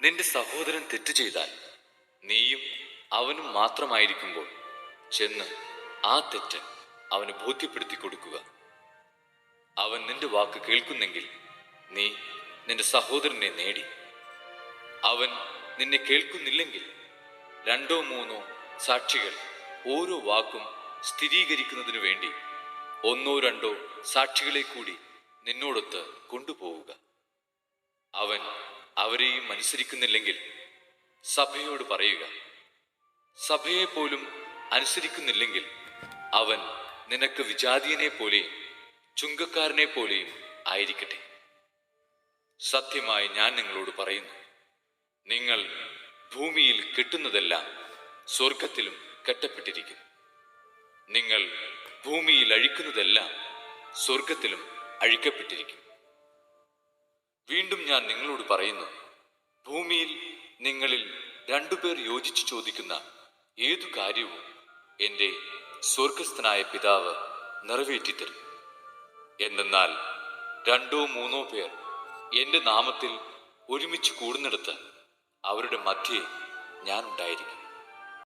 നിന്റെ സഹോദരൻ തെറ്റ് ചെയ്താൽ നീയും അവനും മാത്രമായിരിക്കുമ്പോൾ ചെന്ന് ആ തെറ്റ് അവന് ബോധ്യപ്പെടുത്തി കൊടുക്കുക. അവൻ നിന്റെ വാക്ക് കേൾക്കുന്നെങ്കിൽ നീ നിന്റെ സഹോദരനെ നേടി. അവൻ നിന്നെ കേൾക്കുന്നില്ലെങ്കിൽ രണ്ടോ മൂന്നോ സാക്ഷികൾ ഓരോ വാക്കും സ്ഥിരീകരിക്കുന്നതിനു വേണ്ടി ഒന്നോ രണ്ടോ സാക്ഷികളെ കൂടി നിന്നോടൊത്ത് കൊണ്ടുപോവുക. അവൻ അവരെയും അനുസരിക്കുന്നില്ലെങ്കിൽ സഭയോട് പറയുക. സഭയെ പോലും അനുസരിക്കുന്നില്ലെങ്കിൽ അവൻ നിനക്ക് വിജാതീയനെ പോലെയും ചുങ്കക്കാരനെ പോലെയും ആയിരിക്കട്ടെ. സത്യമായി ഞാൻ നിങ്ങളോട് പറയുന്നു നിങ്ങൾ ഭൂമിയിൽ കെട്ടുന്നതെല്ലാം സ്വർഗത്തിലും കെട്ടപ്പെട്ടിരിക്കും നിങ്ങൾ ഭൂമിയിൽ അഴിക്കുന്നതെല്ലാം സ്വർഗത്തിലും അഴിക്കപ്പെട്ടിരിക്കും വീണ്ടും ഞാൻ നിങ്ങളോട് പറയുന്നു ഭൂമിയിൽ നിങ്ങളിൽ രണ്ടുപേർ യോജിച്ചു ചോദിക്കുന്ന ഏതു കാര്യവും എന്റെ സ്വർഗസ്ഥനായ പിതാവ് നിറവേറ്റിത്തരും. എന്തെന്നാൽ രണ്ടോ മൂന്നോ പേർ എന്റെ നാമത്തിൽ ഒരുമിച്ച് കൂടുന്നിടത്ത് അവരുടെ മധ്യേ ഞാൻ ഉണ്ടായിരിക്കും.